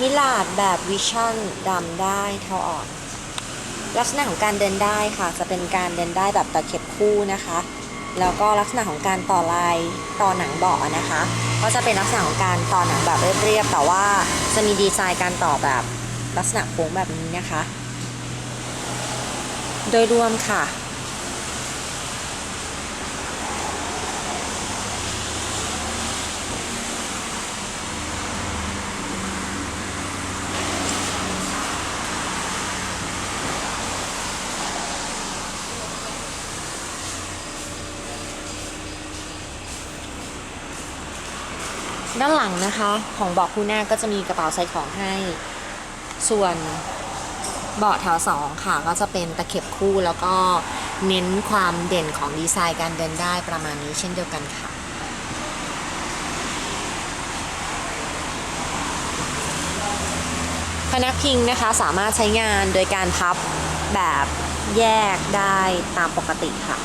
มิลาดแบบวิชั่นดำได้เทาอ่อน ลักษณะของการเดินได้ค่ะ จะเป็นการเดินได้แบบตะเข็บคู่นะคะ แล้วก็ลักษณะของการต่อลายต่อหนังเบาะนะคะ ก็จะเป็นลักษณะของการต่อหนังแบบเรียบๆแต่ว่าจะมีดีไซน์การต่อแบบลักษณะโค้งแบบนี้นะคะ โดยรวมค่ะ ด้านหลังนะคะของเบาะคู่หน้าก็จะมีกระเป๋าใส่ของให้ ส่วนเบาะแถวสองค่ะ ก็จะเป็นตะเข็บคู่แล้วก็เน้นความเด่นของดีไซน์การเดินได้ประมาณนี้เช่นเดียวกันค่ะ พนักพิงนะคะสามารถใช้งานโดยการพับแบบแยกได้ตามปกติค่ะ